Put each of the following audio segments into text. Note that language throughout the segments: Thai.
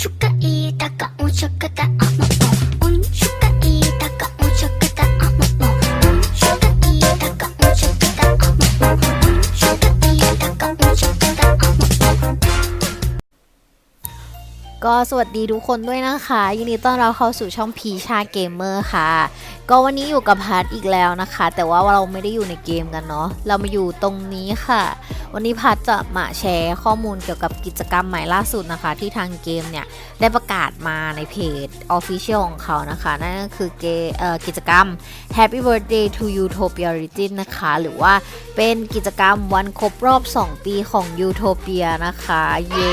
ชุกะอีตะกะอุ สวัสดีทุกคนด้วยนะคะ ยินดีต้อนรับเข้าสู่ช่องพีชาเกมเมอร์ค่ะ ก็วันนี้อยู่กับพัทอีกแล้วนะคะ แต่ว่าเราไม่ได้อยู่ในเกมกันเนาะเรามาอยู่ตรงนี้ค่ะ วันนี้พัทจะมาแชร์ข้อมูลเกี่ยวกับกิจกรรมใหม่ล่าสุดนะคะ ที่ทางเกมเนี่ย ได้ประกาศมาในเพจ Official ของเขานะคะ นั่นก็คือเกเอ่อกิจกรรม Happy Birthday to Utopia Origin นะคะ หรือว่าเป็นกิจกรรมวันครบรอบ 2 ปีของ Utopia นะคะ เย้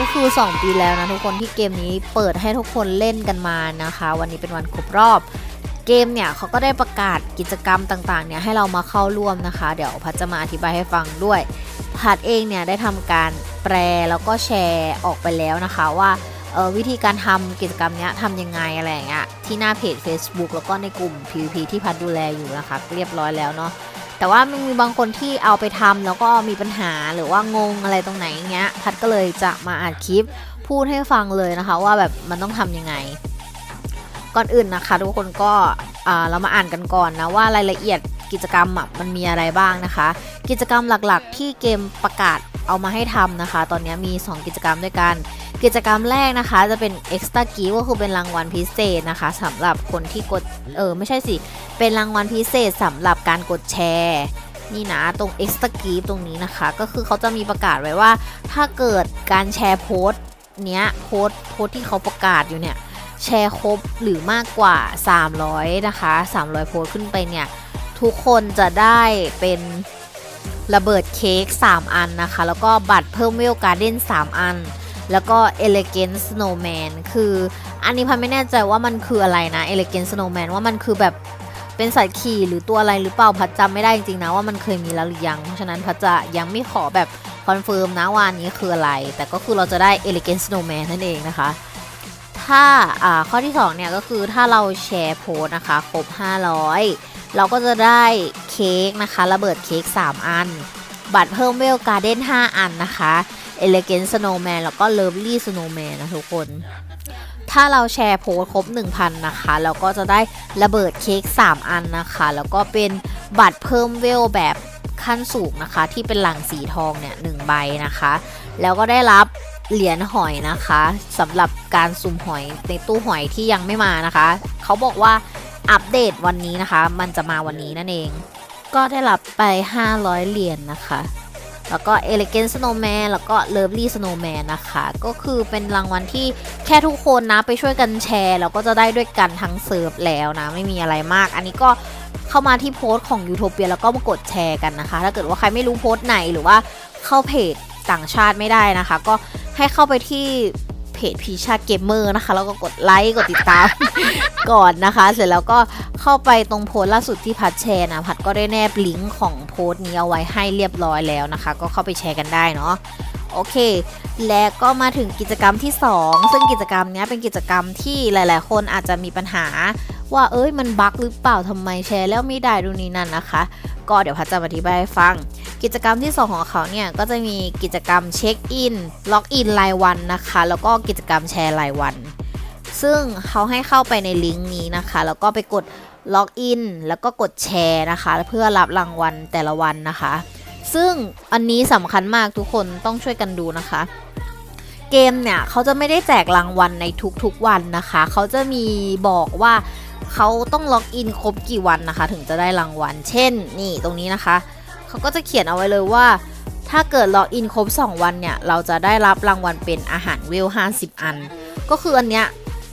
ก็คือ 2 ปีแล้วนะทุกคนที่เกมนี้เปิดให้ทุกคนเล่นกันมานะคะ วันนี้เป็นวันครบรอบ เกมเนี่ยเขาก็ได้ประกาศกิจกรรมต่างๆเนี่ยให้เรามาเข้าร่วมนะคะ เดี๋ยวพัดจะมาอธิบายให้ฟังด้วยพัดเองเนี่ยได้ทำการแปลแล้วก็แชร์ออกไปแล้วนะคะว่าเออวิธีการทำกิจกรรมเนี้ยทำยังไงอะไรอย่างเงี้ยที่หน้าเพจ Facebook แล้วก็ในกลุ่ม PVP ที่พัดดูแลอยู่นะคะเรียบร้อยแล้วเนาะ แต่ว่ามันมีบางคนที่เอาไปทำแล้วก็มีปัญหาหรือว่างงอะไรตรงไหนเงี้ย พัดก็เลยจะมาอัดคลิปพูดให้ฟังเลยนะคะ ว่าแบบมันต้องทำยังไง ก่อนอื่นนะคะ ทุกคนก็เรามาอ่านกันก่อนนะว่ารายละเอียดกิจกรรมมันมีอะไรบ้างนะคะ กิจกรรมหลักๆ ที่เกมประกาศ เอามาให้ทำนะคะ ตอนนี้มี 2 กิจกรรมด้วยกัน กิจกรรมแรกนะคะ จะเป็น Extra Gift ก็คือเป็นรางวัลพิเศษนะคะสำหรับคนที่กด เออ ไม่ใช่สิ เป็นรางวัลพิเศษสำหรับการกดแชร์นี่นะตรง Extra Gift ตรงนี้นะคะ ก็คือเขาจะมีประกาศไว้ว่า ถ้าเกิดการแชร์โพสต์เนี้ยโพสต์โพสต์ที่เขาประกาศอยู่เนี่ยแชร์ครบหรือมากกว่า 300 นะคะ 300 โพสต์ขึ้นไปเนี่ย ทุกคนจะได้เป็น ระเบิดเค้ก3 อันนะคะ แล้วก็บัตรเพิ่มเวลการ์เด้น3 อัน แล้วก็ Elegant Snowman คืออันนี้พันไม่แน่ใจว่ามันคืออะไรนะ Elegant Snowman ว่ามันคือแบบเป็นสัตว์ขี่หรือตัวอะไรหรือเปล่าพัดจำไม่ได้จริงๆนะว่ามันเคยมีแล้วหรือยังเพราะฉะนั้นพัดจะยังไม่ขอแบบคอนเฟิร์มนะว่าอันนี้คืออะไร แต่ก็คือเราจะได้ Elegant Snowman นั่นเองนะคะถ้าอ่าข้อที่2เนี่ยก็คือถ้าเราแชร์โพสนะคะครบ 500 เราก็จะได้เค้กนะคะ ระเบิดเค้ก3 อัน บัตรเพิ่มเวลการ์เด้น5 อันนะคะ Elegant Snowman แล้วก็ Lovely Snowman นะทุกคน ถ้าเราแชร์โพสครบ 1,000 นะคะ เราก็จะได้ระเบิดเค้ก3 อันนะคะ แล้วก็เป็นบัตรเพิ่มเวลแบบขั้นสูงนะคะ ที่เป็นหลังสีทองเนี่ยหนึ่งใบนะคะ แล้วก็ได้รับเหรียญหอยนะคะสำหรับการสุ่มหอยในตู้หอยที่ยังไม่มานะคะ เขาบอกว่า อัปเดตวันนี้นะคะ มันจะมาวันนี้นั่นเอง ก็ได้รับไป 500 เหรียญนะคะ แล้วก็ Elegant Snowman แล้วก็ Lovely Snowman นะคะ ก็คือเป็นรางวัลที่แค่ทุกคนนะไปช่วยกันแชร์แล้วก็จะได้ด้วยกันทั้งเซิร์ฟแล้วนะ ไม่มีอะไรมาก อันนี้ก็เข้ามาที่โพสต์ของ Utopia แล้วก็มากดแชร์กันนะคะ ถ้าเกิดว่าใครไม่รู้โพสต์ไหนหรือว่าเข้าเพจต่างชาติไม่ได้นะคะ ก็ให้เข้าไปที่ เพจพีชาเกมเมอร์นะคะ แล้วก็กดไลค์กดติดตาม ก่อนนะคะ เสร็จแล้วก็เข้าไปตรงโพสต์ล่าสุดที่พัดแชร์นะพัดก็ได้แนบลิงก์ของโพสต์นี้เอาไว้ให้เรียบร้อยแล้วนะคะ ก็เข้าไปแชร์กันได้เนาะโอเค และก็มาถึงกิจกรรมที่ 2 ซึ่งกิจกรรมนี้เป็นกิจกรรมที่หลาย ๆ คนอาจจะมีปัญหาว่าเอ้ยมันบั๊กหรือเปล่าทำไมแชร์แล้วไม่ได้ดูนี่นั่นนะคะ ก็เดี๋ยวพัดจะอธิบายให้ฟัง กิจกรรมที่ 2 ของเขาเนี่ย ก็จะมีกิจกรรมเช็คอิน ล็อกอินรายวันนะคะ แล้วก็กิจกรรมแชร์รายวัน ซึ่งเขาให้เข้าไปในลิงก์นี้นะคะ แล้วก็ไปกดล็อกอิน แล้วก็กดแชร์นะคะ เพื่อรับรางวัลแต่ละวันนะคะ ซึ่งอันนี้สำคัญมากทุกคนต้องช่วยกันดูนะคะเกมเนี่ยเขาจะไม่ได้แจกรางวัลในทุกๆวันนะคะ เขาจะมีบอกว่า เขาต้องล็อกอินครบกี่วันนะคะ ถึงจะได้รางวัล เช่น นี่ตรงนี้นะคะ เขาก็จะเขียนเอาไว้เลยว่า ถ้าเกิดล็อกอินครบ 2 วันเนี่ย เราจะได้รับรางวัลเป็นอาหารเวล 50 อัน ก็คืออันเนี้ย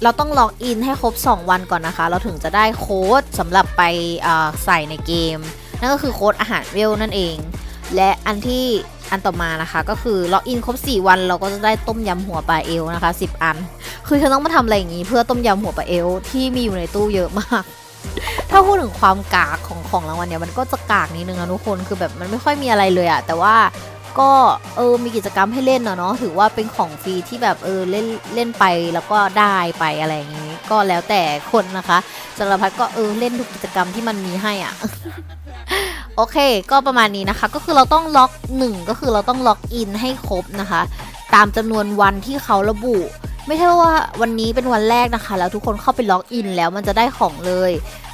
เราต้องล็อกอินให้ครบ 2 วันก่อนนะคะ เราถึงจะได้โค้ดสำหรับไปใส่ในเกม นั่นก็คือโค้ดอาหารเวลนั่นเอง และอันที่ อันต่อมานะคะ ก็คือล็อกอินครบ 4 วันเราก็จะได้ต้มยำหัวปลาเอลนะคะ 10 อัน คือฉันต้องมาทำอะไรอย่างนี้เพื่อต้มยำหัวปลาเอลที่มีอยู่ในตู้เยอะมาก ถ้าพูดถึงความกากของของรางวัลเนี่ยมันก็จะกากนิดนึงนะทุกคนคือแบบมันไม่ค่อยมีอะไรเลยอะแต่ว่าก็เออมีกิจกรรมให้เล่นอะเนาะถือว่าเป็นของฟรีที่แบบเออเล่นเล่นไปแล้วก็ได้ไปอะไรอย่างนี้ ก็แล้วแต่คนนะคะสำหรับพัดก็เออเล่นทุกกิจกรรมที่มันมีให้อะ โอเค ก็ประมาณนี้นะคะ ก็คือเราต้องล็อกหนึ่งก็คือเราต้องล็อกอินให้ครบนะคะ ตามจำนวนวันที่เขาระบุ ไม่ใช่ว่าวันนี้เป็นวันแรกนะคะ แล้วทุกคนเข้าไปล็อกอินแล้วมันจะได้ของเลย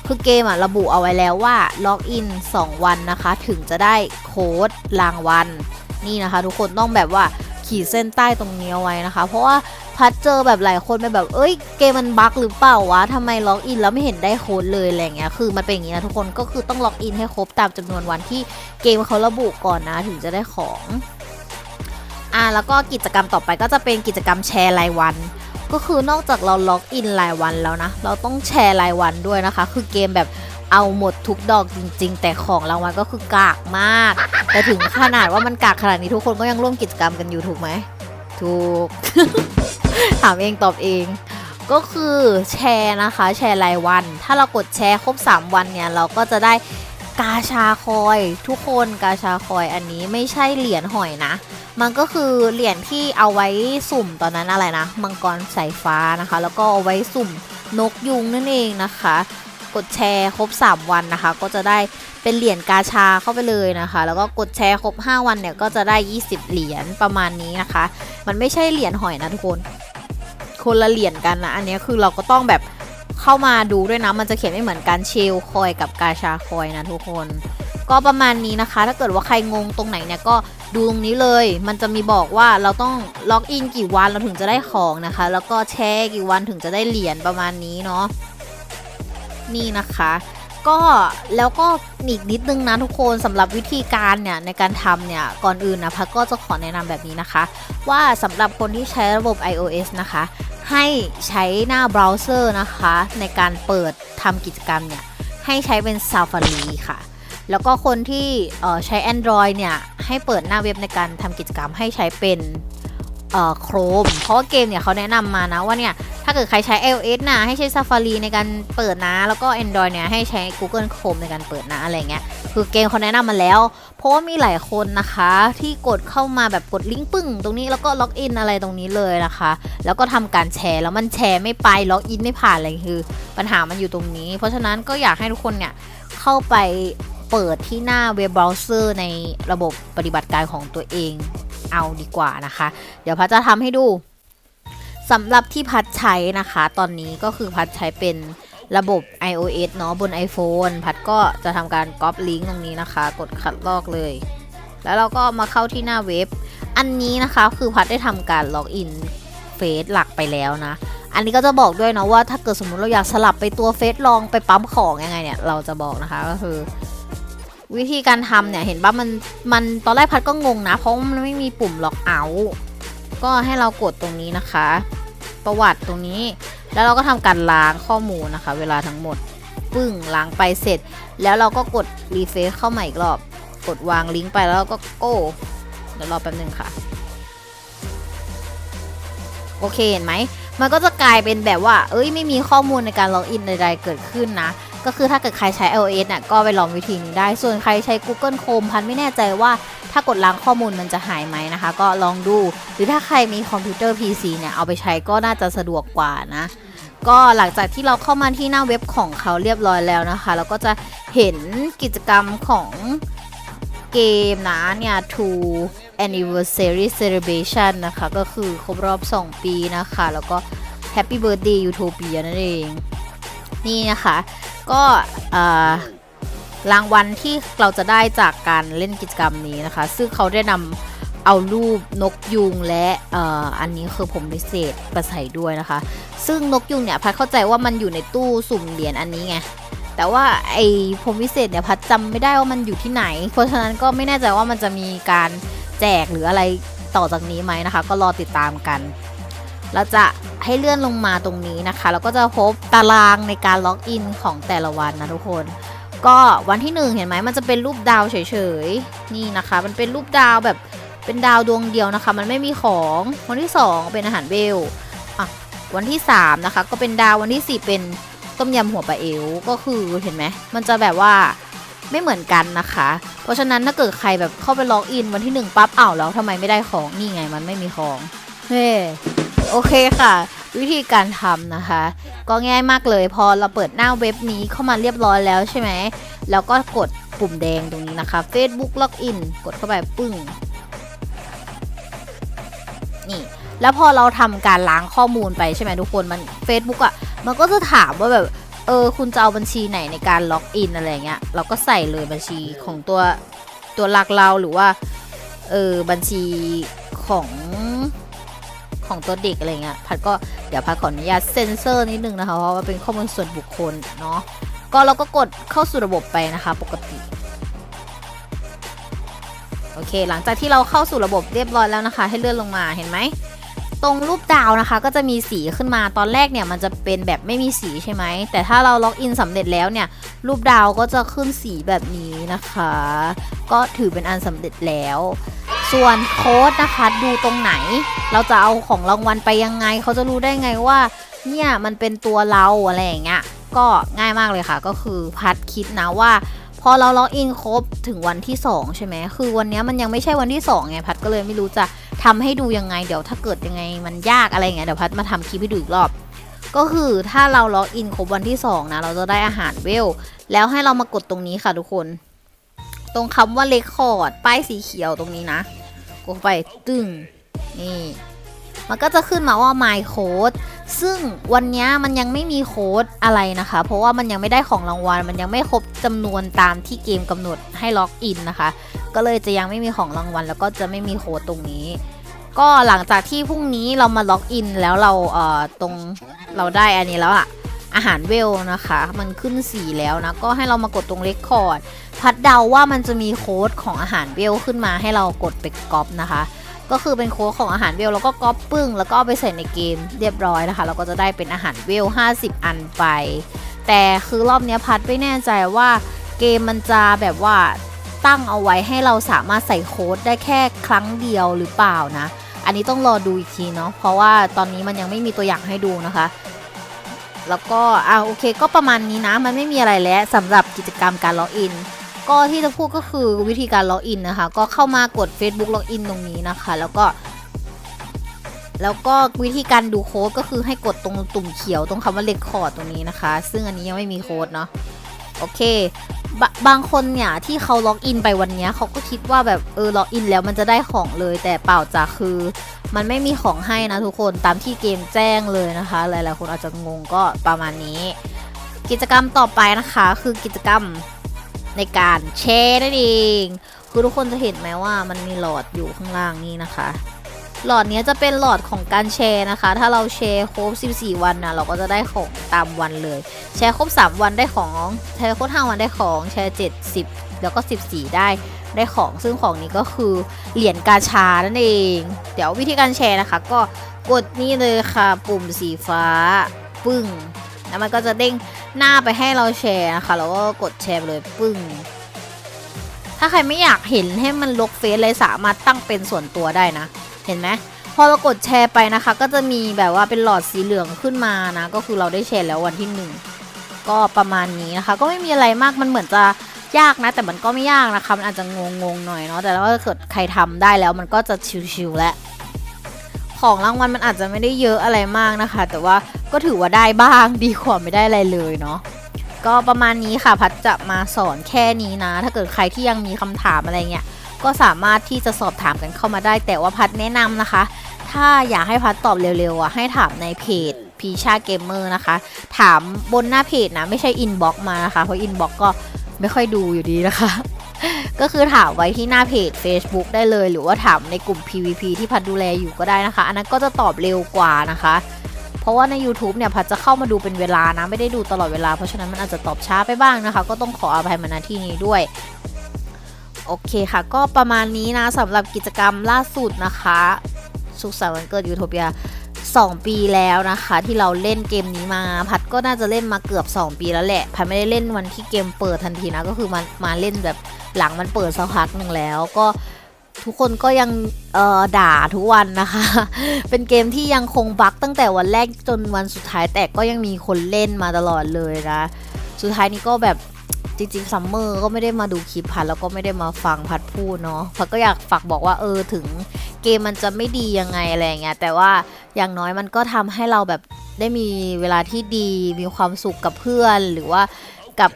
คือเกมอะระบุเอาไว้แล้วว่าล็อกอิน2 วันนะคะ ถึงจะได้โค้ดรางวัลนี่นะคะ ทุกคนต้องแบบว่าขีดเส้นใต้ตรงนี้เอาไว้นะคะ เพราะว่า พัดเจอแบบหลายคนไปแบบ เอ้ย เกมมันบั๊กหรือเปล่าวะทำไมล็อกอินแล้วไม่เห็นได้โค้ดเลยอะไรเงี้ย คือมันเป็นอย่างนี้นะทุกคน ก็คือต้องล็อกอินให้ครบตามจำนวนวันที่เกมเขาระบุก่อนนะถึงจะได้ของอ่าแล้วก็กิจกรรมต่อไปก็จะเป็นกิจกรรมแชร์รายวัน ก็คือนอกจากเราล็อกอินรายวันแล้วนะ เราต้องแชร์รายวันด้วยนะคะ คือเกมแบบเอาหมดทุกดอกจริง ๆ แต่ของรางวัลก็คือกากมาก แต่ถึงขนาดว่ามันกากขนาดนี้ทุกคนก็ยังร่วมกิจกรรมกันอยู่ถูกไหมถูก ถามเองตอบเอง ก็คือแชร์นะคะ แชร์รายวัน ถ้าเรากดแชร์ครบ 3 วันเนี่ย เราก็จะได้กาชาคอยทุกคนกาชาคอยอันนี้ไม่ใช่เหรียญหอยนะ มันก็คือเหรียญที่เอาไว้สุ่มตอนนั้นอะไรนะ มังกรสายฟ้านะคะ แล้วก็เอาไว้สุ่มนกยุงนั่นเองนะคะ กดแชร์ครบ 3 วันนะคะ ก็จะได้เป็นเหรียญกาชาเข้าไปเลยนะคะ แล้วก็กดแชร์ครบ 5 วันเนี่ยก็จะได้ 20 เหรียญประมาณนี้นะคะ มันไม่ใช่เหรียญหอยนะทุกคน คนละเหรียญกันนะ อันนี้คือเราก็ต้องแบบเข้ามาดูด้วยนะ มันจะเขียนไม่เหมือนกันเชลคอยกับกาชาคอยนะทุกคน ก็ประมาณนี้นะคะ ถ้าเกิดว่าใครงงตรงไหนเนี่ยก็ดูตรงนี้เลย มันจะมีบอกว่าเราต้องล็อกอินกี่วันเราถึงจะได้ของนะคะ แล้วก็แชร์กี่วันถึงจะได้เหรียญประมาณนี้เนาะ นี่นะคะก็แล้วก็อีกนิดนึงนะทุกคนสำหรับวิธีการเนี่ยในการทำเนี่ยก่อนอื่นนะพักก็จะขอแนะนำแบบนี้นะคะ ว่าสำหรับคนที่ใช้ระบบ iOS นะคะ ให้ใช้หน้าเบราว์เซอร์นะคะ ในการเปิดทำกิจกรรมเนี่ย ให้ใช้เป็น Safari ค่ะ แล้วก็คนที่ใช้ Android เนี่ย ให้เปิดหน้าเว็บในการทำกิจกรรมให้ใช้เป็นเอ่อ Chrome เพราะว่าเกมเนี่ยเขาแนะนำมานะว่าเนี่ย ถ้าเกิดใครใช้ iOS นะให้ใช้ Safari ในการเปิดนะ แล้วก็ Android เนี่ยให้ใช้ Google Chrome ในการเปิดนะอะไรเงี้ย คือเกมเขาแนะนำมาแล้ว เพราะว่ามีหลายคนนะคะ ที่กดเข้ามาแบบกดลิงก์ปึ้งตรงนี้แล้วก็ล็อกอินอะไรตรงนี้เลยนะคะ แล้วก็ทำการแชร์แล้วมันแชร์ไม่ไปล็อกอินไม่ผ่านอะไรคือ ปัญหามันอยู่ตรงนี้ เพราะฉะนั้นก็อยากให้ทุกคนเนี่ยเข้าไปเปิดที่หน้าเว็บเบราว์เซอร์ในระบบปฏิบัติการของตัวเองเอาดีกว่านะคะ เดี๋ยวพัดจะทำให้ดู สำหรับที่พัดใช้นะคะ ตอนนี้ก็คือพัดใช้เป็นระบบ iOS เนาะบน iPhone พัดก็จะทำการก๊อปลิงก์ตรงนี้นะคะ กดคัดลอกเลย แล้วเราก็มาเข้าที่หน้าเว็บ อันนี้นะคะคือพัดได้ทำการล็อกอินเฟซหลักไปแล้วนะ อันนี้ก็จะบอกด้วยนะว่าถ้าเกิดสมมุติเราอยากสลับไปตัวเฟซลองไปปั๊มของยังไงเนี่ย เราจะบอกนะคะก็คือ วิธีการทำเนี่ยเห็นป่ะมันมันตอนแรกพัดก็งงนะ เพราะมันไม่มีปุ่มล็อกเอา ก็ให้เรากดตรงนี้นะคะ ประวัติตรงนี้ แล้วเราก็ทำการล้างข้อมูลนะคะ เวลาทั้งหมดปึ้งล้างไปเสร็จ แล้วเราก็กดรีเฟซเข้ามาอีกรอบ กดวางลิงก์ไปแล้วเราก็โก้เดี๋ยวรอแป๊บนึงค่ะ โอเคเห็นไหมมันก็จะกลายเป็นแบบว่า เอ้ยไม่มีข้อมูลในการล็อกอินใดๆเกิดขึ้นนะ ก็คือถ้าเกิดใครใช้ iOS น่ะก็ไปลองวิธีนี้ได้ ส่วนใครใช้ Google Chrome พันไม่แน่ใจว่าถ้ากดล้างข้อมูลมันจะหายไหมนะคะ ก็ลองดู หรือถ้าใครมีคอมพิวเตอร์ PC เนี่ยเอาไปใช้ก็น่าจะสะดวกกว่านะก็หลังจากที่เราเข้ามาที่หน้าเว็บของเขาเรียบร้อยแล้วนะคะ เราก็จะเห็นกิจกรรมของเกมนะเนี่ย to Anniversary Celebration นะคะ ก็คือครบรอบ 2 ปีนะคะ แล้วก็ Happy Birthday Utopia นั่นเอง นี่นะคะ ก็รางวัลที่เราจะได้จากการเล่นกิจกรรมนี้นะคะ ซึ่งเขาได้นำเอารูปนกยุงและออันนี้คือผมพิเศษมาใส่ด้วยนะคะ ซึ่งนกยุงเนี่ยพัดเข้าใจว่ามันอยู่ในตู้สุ่มเหรียญอันนี้ไงแต่ว่าไอ้ผมพิเศษเนี่ยพัดจำไม่ได้ว่ามันอยู่ที่ไหน เพราะฉะนั้นก็ไม่แน่ใจว่ามันจะมีการแจกหรืออะไรต่อจากนี้ไหมนะคะ ก็รอติดตามกัน เราจะให้เลื่อนลงมาตรงนี้นะคะ แล้วก็จะพบตารางในการล็อกอินของแต่ละวันนะทุกคน ก็วันที่หนึ่งเห็นไหมมันจะเป็นรูปดาวเฉยๆ นี่นะคะ มันเป็นรูปดาวแบบเป็นดาวดวงเดียวนะคะ มันไม่มีของ วันที่สองเป็นอาหารเบลอะวันที่สามนะคะ ก็เป็นดาววันที่สี่เป็นต้มยำหัวปลาเอวก็คือเห็นไหมมันจะแบบว่าไม่เหมือนกันนะคะ เพราะฉะนั้นถ้าเกิดใครแบบเข้าไปล็อกอินวันที่หนึ่งปั๊บอ้าวแล้วทำไมไม่ได้ของนี่ไงมันไม่มีของเฮ้ โอเคค่ะ วิธีการทำนะคะ ก็ง่ายมากเลยพอเราเปิดหน้าเว็บนี้เข้ามาเรียบร้อยแล้วใช่ไหมแล้วก็กดปุ่มแดงตรงนี้นะคะ Facebook Login กดเข้าไปปึ้งนี่แล้วพอเราทำการล้างข้อมูลไปใช่ไหมทุกคนมัน Facebook อะ่ะมันก็จะถามว่าแบบเออคุณจะเอาบัญชีไหนในการล็อกอินอะไรเงี้ยเราก็ใส่เลยบัญชีของตัวตัวหลักเราหรือว่าเออบัญชีของ ของตัวเด็กอะไรเงี้ยพัดก็เดี๋ยวพัดขออนุญาตเซ็นเซอร์นิดนึงนะคะเพราะว่าเป็นข้อมูลส่วนบุคคลเนาะก็เราก็กดเข้าสู่ระบบไปนะคะปกติโอเค หลังจากที่เราเข้าสู่ระบบเรียบร้อยแล้วนะคะ ให้เลื่อนลงมาเห็นไหมตรงรูปดาวนะคะก็จะมีสีขึ้นมาตอนแรกเนี่ยมันจะเป็นแบบไม่มีสีใช่ไหมแต่ถ้าเราล็อกอินสำเร็จแล้วเนี่ยรูปดาวก็จะขึ้นสีแบบนี้นะคะ ก็ถือเป็นอันสำเร็จแล้ว ส่วนโค้ดนะคะดูตรงไหน เราจะเอาของรางวัลไปยังไง เขาจะรู้ได้ไงว่า เนี่ยมันเป็นตัวเราอะไรอย่างเงี้ยก็ง่ายมากเลยค่ะ ก็คือพัดคิดนะว่าพอเราล็อกอินครบถึงวันที่ 2 ใช่ไหม คือวันนี้มันยังไม่ใช่วันที่2ไงพัดก็เลยไม่รู้จะทำให้ดูยังไง เดี๋ยวถ้าเกิดยังไงมันยากอะไรเงี้ยเดี๋ยวพัดมาทำคลิปให้ดูอีกรอบ ก็คือถ้าเราล็อกอินครบวันที่2นะเราจะได้อาหารเวล แล้วให้เรามากดตรงนี้ค่ะทุกคน ตรงคำว่าเลคคอร์ดป้ายสีเขียวตรงนี้นะ กดเข้ไปตึ้งนี่ มันก็จะขึ้นมาว่า my code ซึ่งวันนี้มันยังไม่มีโค้ดอะไรนะคะ เพราะว่ามันยังไม่ได้ของรางวัล มันยังไม่ครบจำนวนตามที่เกมกำหนดให้ล็อกอินนะคะ ก็เลยจะยังไม่มีของรางวัล แล้วก็จะไม่มีโค้ดตรงนี้ ก็หลังจากที่พรุ่งนี้เรามาล็อกอินแล้วเราเอ่อตรงเราได้อันนี้แล้วอะ อาหารเวลนะคะ มันขึ้นสีแล้วนะ ก็ให้เรามากดตรงเลคคอร์ดพัดเดาว่ามันจะมีโค้ดของอาหารเวลขึ้นมาให้เรากดไปก๊อปนะคะ ก็คือเป็นโค้ดของอาหารเวลแล้วก็ก๊อปปึ้ง แล้วก็เอาไปใส่ในเกมเรียบร้อยนะคะ เราก็จะได้เป็นอาหารเวล 50 อันไป แต่คือรอบนี้พัดไม่แน่ใจว่าเกมมันจะแบบว่าตั้งเอาไว้ให้เราสามารถใส่โค้ดได้แค่ครั้งเดียวหรือเปล่านะ อันนี้ต้องรอดูอีกทีเนาะ เพราะว่าตอนนี้มันยังไม่มีตัวอย่างให้ดูนะคะ แล้วก็อ่าโอเค ก็ประมาณนี้นะ มันไม่มีอะไรแล้วสำหรับกิจกรรมการล็อกอิน ก็ที่จะพูดก็คือวิธีการล็อกอินนะคะ ก็เข้ามากด Facebook ล็อกอินตรงนี้นะคะ แล้วก็ แล้วก็วิธีการดูโค้ดก็คือให้กดตรงตุ่มเขียวตรงคำว่าเลคคอร์ดตรงนี้นะคะ ซึ่งอันนี้ยังไม่มีโค้ดเนาะโอเคบบางคนเนี่ยที่เขาล็อกอินไปวันเนี้ยเขาก็คิดว่าแบบเออล็อกอินแล้วมันจะได้ของเลยแต่เปล่าจ้ะคือ มันไม่มีของให้นะทุกคนตามที่เกมแจ้งเลยนะคะ หลายๆคนอาจจะงงก็ประมาณนี้ กิจกรรมต่อไปนะคะคือกิจกรรมในการแชร์นั่นเองคือทุกคนจะเห็นไหมว่ามันมีหลอดอยู่ข้างล่างนี่นะคะ หลอดนี้จะเป็นหลอดของการแชร์นะคะ ถ้าเราแชร์ครบ 14 วันนะเราก็จะได้ของตามวันเลย แชร์ครบ 3 วันได้ของ แชร์ครบ5วันได้ของ แชร์ 7 10 แล้วก็ 14 ได้ ได้ของซึ่งของนี้ก็คือเหรียญกาชานั่นเอง เดี๋ยววิธีการแชร์นะคะ ก็กดนี่เลยค่ะ ปุ่มสีฟ้าปึ้งแล้วมันก็จะเด้งหน้าไปให้เราแชร์นะคะแล้วก็กดแชร์เลยปึ้งถ้าใครไม่อยากเห็นให้มันลกเฟซเลยสามารถตั้งเป็นส่วนตัวได้นะ เห็นไหมพอเรากดแชร์ไปนะคะ ก็จะมีแบบว่าเป็นหลอดสีเหลืองขึ้นมานะ ก็คือเราได้แชร์แล้ววันที่หนึ่งก็ประมาณนี้นะคะ ก็ไม่มีอะไรมากมันเหมือนจะ ยากนะ แต่มันก็ไม่ยากนะคะมันอาจจะงงๆหน่อยเนาะแต่ว่าถ้าเกิดใครทำได้แล้วมันก็จะชิวๆแล้วของรางวัลมันอาจจะไม่ได้เยอะอะไรมากนะคะ แต่ว่าก็ถือว่าได้บ้างดีกว่าไม่ได้อะไรเลยเนาะก็ประมาณนี้ค่ะพัดจะมาสอนแค่นี้นะ ถ้าเกิดใครที่ยังมีคำถามอะไรเงี้ยก็สามารถที่จะสอบถามกันเข้ามาได้ แต่ว่าพัดแนะนำนะคะ ถ้าอยากให้พัดตอบเร็วๆอะให้ถามในเพจพีชาเกมเมอร์นะคะ ถามบนหน้าเพจนะ ไม่ใช่อินบ็อกมานะคะ เพราะอินบ็อกก็ ไม่ค่อยดูอยู่ดีนะคะ ก็คือถามไว้ที่หน้าเพจ Facebook ได้เลย หรือว่าถามในกลุ่ม PVP ที่พัดดูแลอยู่ก็ได้นะคะ อันนั้นก็จะตอบเร็วกว่านะคะ เพราะว่าใน YouTube เนี่ยพัดจะเข้ามาดูเป็นเวลานะ ไม่ได้ดูตลอดเวลา เพราะฉะนั้นมันอาจจะตอบช้าไปบ้างนะคะ ก็ต้องขออภัยมาณที่นี้ด้วยโอเคค่ะ ก็ประมาณนี้นะสำหรับกิจกรรมล่าสุดนะคะ สุขสันต์วันเกิดยูโทเปีย 2 ปีแล้วนะคะ ที่เราเล่นเกมนี้มา พัดก็น่าจะเล่นมาเกือบ 2 ปีแล้วแหละ พัดไม่ได้เล่นวันที่เกมเปิดทันทีนะ ก็คือมามาเล่นแบบหลังมันเปิดสักพักหนึ่งแล้วก็ทุกคนก็ยังเออด่าทุกวันนะคะ เป็นเกมที่ยังคงบั๊กตั้งแต่วันแรกจนวันสุดท้ายแต่ก็ยังมีคนเล่นมาตลอดเลยนะ สุดท้ายนี้ก็แบบจริงๆซัมเมอร์ก็ไม่ได้มาดูคลิปพัดแล้วก็ไม่ได้มาฟังพัดพูดเนาะพัดก็อยากฝากบอกว่าเออถึง เกมมันจะไม่ดียังไงอะไรเงี้ยแต่ว่าอย่างน้อยมันก็ทำให้เราแบบได้มีเวลาที่ดีมีความสุขกับเพื่อนหรือว่ากับ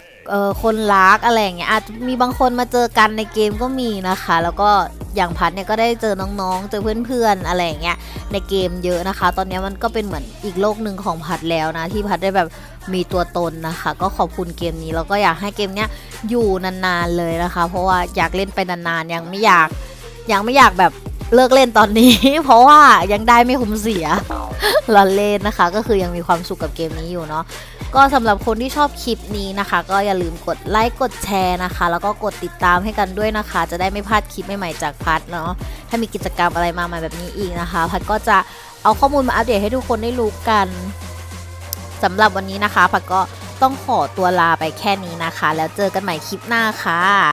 คนรักอะไรอย่างเงี้ยอาจจะมีบางคนมาเจอกันในเกมก็มีนะคะ แล้วก็อย่างพัดเนี่ยก็ได้เจอน้องๆ เจอเพื่อนๆอะไรอย่างเงี้ยในเกมเยอะนะคะ ตอนนี้มันก็เป็นเหมือนอีกโลกหนึ่งของพัดแล้วนะ ที่พัดได้แบบมีตัวตนนะคะ ก็ขอบคุณเกมนี้แล้วก็อยากให้เกมเนี้ยอยู่นานๆเลยนะคะ เพราะว่าอยากเล่นไปนานๆยังไม่อยากยังไม่อยากแบบ เลิกเล่นตอนนี้ เพราะว่ายังได้ไม่คุ้มเสียลอเล่นนะคะ ก็คือยังมีความสุขกับเกมนี้อยู่เนาะก็สำหรับคนที่ชอบคลิปนี้นะคะ ก็อย่าลืมกดไลค์กดแชร์นะคะ แล้วก็กดติดตามให้กันด้วยนะคะ จะได้ไม่พลาดคลิปใหม่ๆจากพัดเนาะถ้ามีกิจกรรมอะไรมาใหม่แบบนี้อีกนะคะ พัดก็จะเอาข้อมูลมาอัปเดตให้ทุกคนได้รู้กันสำหรับวันนี้นะคะ พัดก็ต้องขอตัวลาไปแค่นี้นะคะ แล้วเจอกันใหม่คลิปหน้าค่ะ